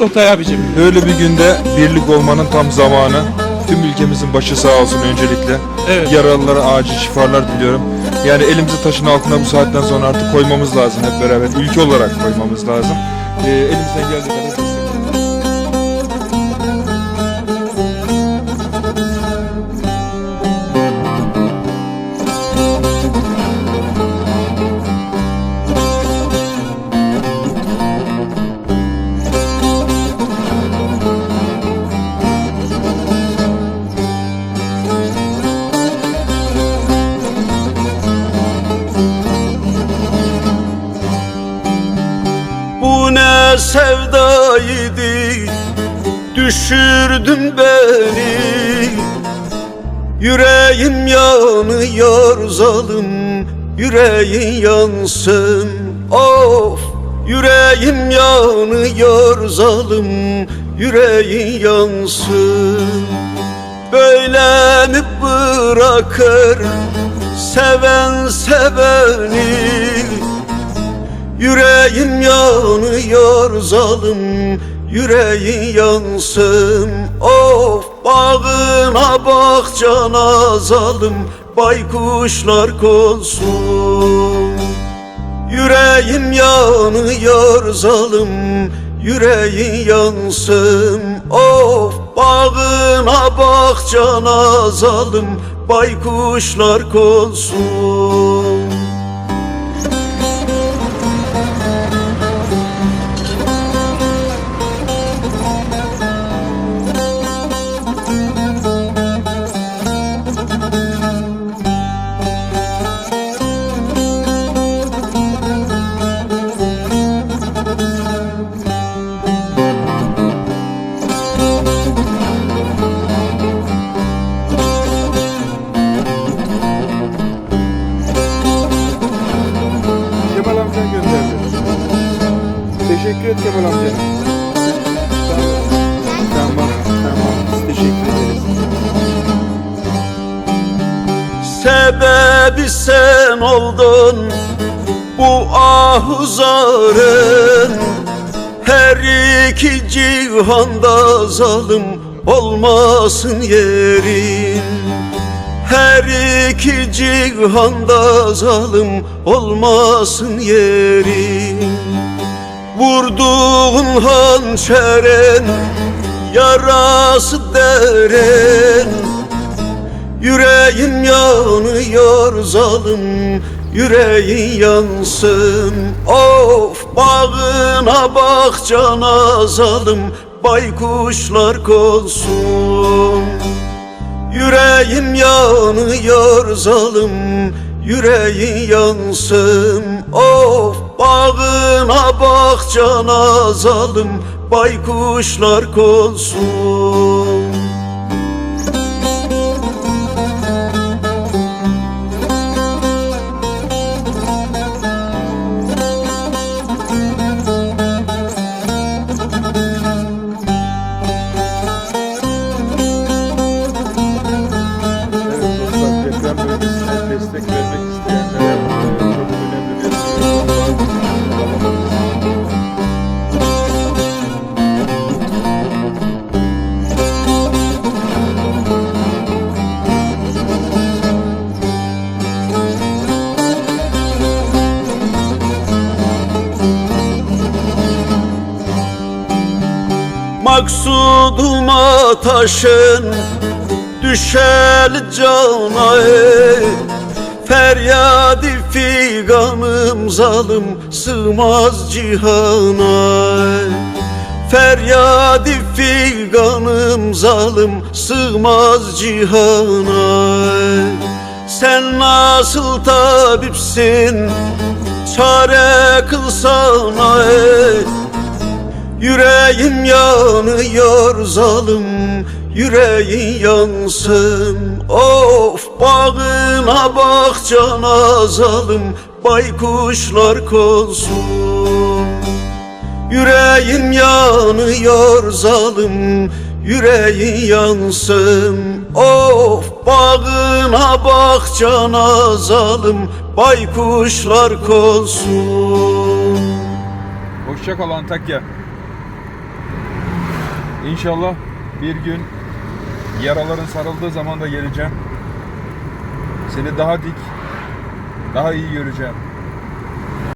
Evet Oktay abicim. Böyle bir günde birlik olmanın tam zamanı. Tüm ülkemizin başı sağ olsun öncelikle. Evet. Yaralılara acil şifalar diliyorum. Yani elimizi taşın altına bu saatten sonra artık koymamız lazım hep beraber. Ülke olarak koymamız lazım. Ee, elimizden geldiği kadar ne sevdaydı Düşürdün beni. Yüreğim yanıyor zalim Yüreğin yansın. Of Yüreğim yanıyor zalim Yüreğin yansın. Böyle mi bırakır Seven seveni Yüreğim yanıyor zalim Yüreğin yansın Of bağına bahçana zalim Baykuşlar konsun. Yüreğim yanıyor zalim Yüreğin yansın Of bağına bahçana zalim Baykuşlar konsun Teşekkür amca. Tamam, tamam. Teşekkür ederiz. Sebebi sen oldun bu ahuzarın Her iki cihanda zalim olmasın yerin Her iki cihanda zalim olmasın yerin Vurduğun hançerin yarası derin Yüreğim yanıyor zalim Yüreğin yansın. Of bağına bahçana zalim Baykuşlar konsun. Yüreğim yanıyor zalim Yüreğin yansın. Of bağına bahçana zalim Baykuşlar konsun Maksuduma taşın düşel cana ey Feryadi figanım zalim sığmaz cihana ey. Feryadi figanım zalim sığmaz cihana. Sen nasıl tabipsin çare kılsana ey Yüreğim yanıyor zalim Yüreğin yansın Of bağına bahçana zalim Baykuşlar konsun. Yüreğim yanıyor zalim Yüreğin yansın Of bağına bahçana zalim Baykuşlar konsun. Hoşça kal Antakya. İnşallah bir gün yaraların sarıldığı zaman da geleceğim. Seni daha dik, daha iyi göreceğim.